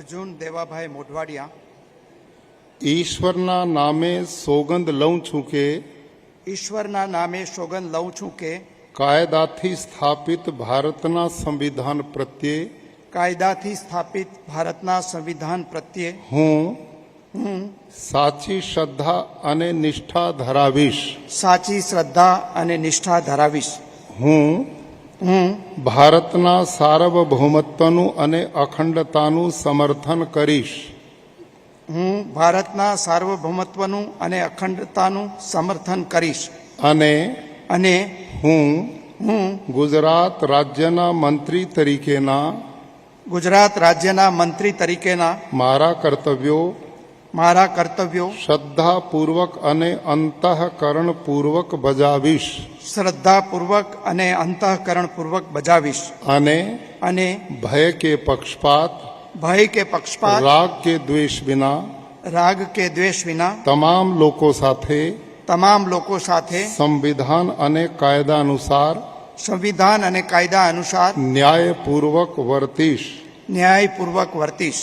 અર્જુન દેવાભાઈ મોઢવાડિયા ઈશ્વરના નામે સોગંદ લઉં છું કે ઈશ્વરના નામે સોગંદ લઉં છું કે કાયદાથી સ્થાપિત ભારતના સંવિધાન પ્રત્યે કાયદાથી સ્થાપિત ભારતના સંવિધાન પ્રત્યે હું સાચી શ્રદ્ધા અને નિષ્ઠા ધરાવીશ સાચી શ્રદ્ધા અને નિષ્ઠા ધરાવીશ હું હું ભારતના સાર્વભૌમત્વનું અને અખંડતાનું સમર્થન કરીશ. હું ભારતના સાર્વભૌમત્વનું અને અખંડતાનું સમર્થન કરીશ. અને અને હું હું ગુજરાત રાજ્યના મંત્રી તરીકેના ગુજરાત રાજ્યના મંત્રી તરીકેના મારા કર્તવ્યો મારા કર્તવ્યો શ્રદ્ધાપૂર્વક અને અંતઃકરણપૂર્વક બજાવીશ શ્રદ્ધાપૂર્વક અને અંતઃકરણપૂર્વક બજાવીશ અને અને ભય કે પક્ષપાત ભય કે પક્ષપાત રાગ કે દ્વેષ વિના રાગ કે દ્વેષ વિના તમામ લોકો સાથે તમામ લોકો સાથે સંવિધાન અને કાયદા અનુસાર સંવિધાન અને કાયદા અનુસાર ન્યાયપૂર્વક વર્તીશ ન્યાયપૂર્વક વર્તીશ